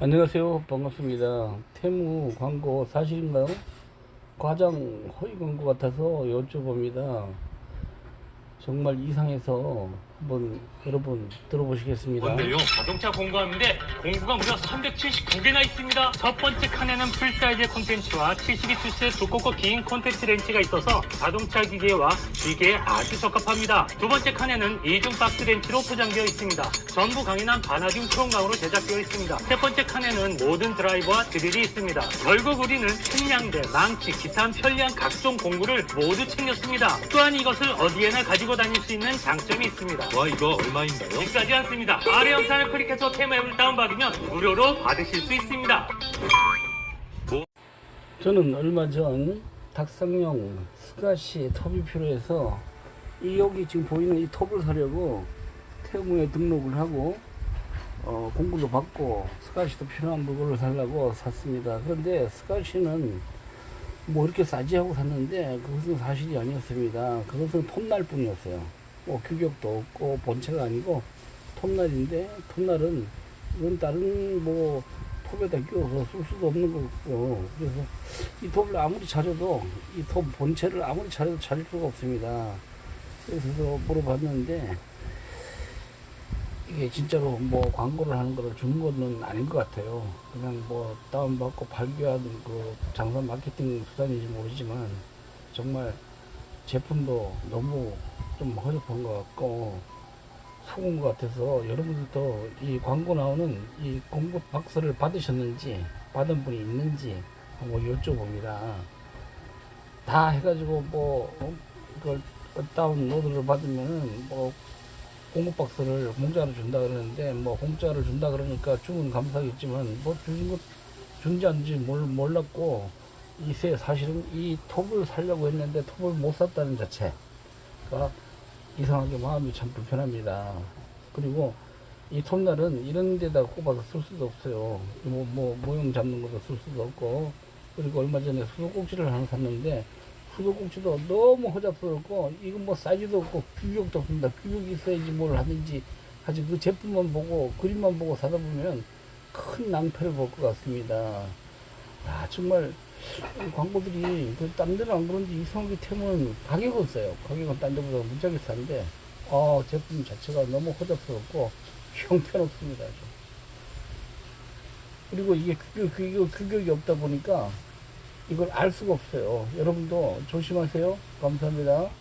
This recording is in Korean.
안녕하세요. 반갑습니다. 테무 광고 사실인가요? 과장 허위 광고 같아서 여쭤봅니다. 정말 이상해서 한번 여러분 들어보시겠습니다. 뭔데요? 자동차 공부하는데 공부가 무려 379개나 있습니다. 첫 번째 칸에는 풀사이즈 콘텐츠와 72투스의 두껍고 긴 콘텐츠 렌치가 있어서 자동차 기계와 기계에 아주 적합합니다. 두 번째 칸에는 이중 박스 렌치로 포장되어 있습니다. 전부 강인한 바나듐 크롬강으로 제작되어 있습니다. 세 번째 칸에는 모든 드라이버와 드릴이 있습니다. 결국 우리는 측량대, 망치, 기타 편리한 각종 공구를 모두 챙겼습니다. 또한 이것을 어디에나 가지고 다닐 수 있는 장점이 있습니다. 와 이거 얼마인가요? 비싸지 않습니다. 아래 영상을 클릭해서 테마 앱을 다운받으면 무료로 받으실 수 있습니다. 저는 얼마 전 닭상용 스가시 톱이 필요해서 이 여기 지금 보이는 이 톱을 사려고 테무에 등록을 하고 어, 공구도 받고 스가시도 필요한 물건을 사려고 샀습니다. 그런데 스가시는 뭐 이렇게 싸지 하고 샀는데 그것은 사실이 아니었습니다. 그것은 톱날 뿐이었어요. 뭐 규격도 없고 본체가 아니고 톱날인데 톱날은 이건 다른 뭐 톱에다 끼워서 쓸 수도 없는 거고 그래서 이 톱을 아무리 차려도 이 톱 본체를 아무리 차려도 차릴 수가 없습니다. 그래서 물어봤는데 이게 진짜로 뭐 광고를 하는 거를 주는 거는 아닌 것 같아요. 그냥 뭐 다운받고 발견하는 그 장사 마케팅 수단인지 모르지만 정말 제품도 너무 좀 허접한 것 같고 속은 것 같아서 여러분들도 이 광고 나오는 이 공고 박스를 받으셨는지 받은 분이 있는지 한번 여쭤봅니다. 다 해가지고 뭐 어, 이걸 다운로드를 받으면은 뭐 공구 박스를 공짜로 준다 그러는데 뭐 공짜로 준다 그러니까 주면 감사하겠지만 뭐 주는 것 준지 안지 몰, 몰랐고 이세 사실은 이 톱을 살려고 했는데 톱을 못 샀다는 자체가 이상하게 마음이 참 불편합니다. 그리고 이 톱날은 이런 데다 꼽아서 쓸 수도 없어요. 뭐, 뭐, 모형 잡는 것도 쓸 수도 없고. 그리고 얼마 전에 수도꼭지를 하나 샀는데, 수도꼭지도 너무 허접스럽고, 이건 뭐 사이즈도 없고, 규격도 없습니다. 규격이 있어야지 뭘 하든지, 하지 그 제품만 보고, 그림만 보고 사다 보면 큰 낭패를 볼 것 같습니다. 아, 정말, 이 광고들이, 그, 딴 데는 안 그런데 이성기 템은 가격은 써요. 가격은 딴 데보다 무지하게 싼데, 어, 제품 자체가 너무 허접스럽고, 형편없습니다. 좀. 그리고 이게 규격, 규격, 규격이 없다 보니까, 이걸 알 수가 없어요. 여러분도 조심하세요. 감사합니다.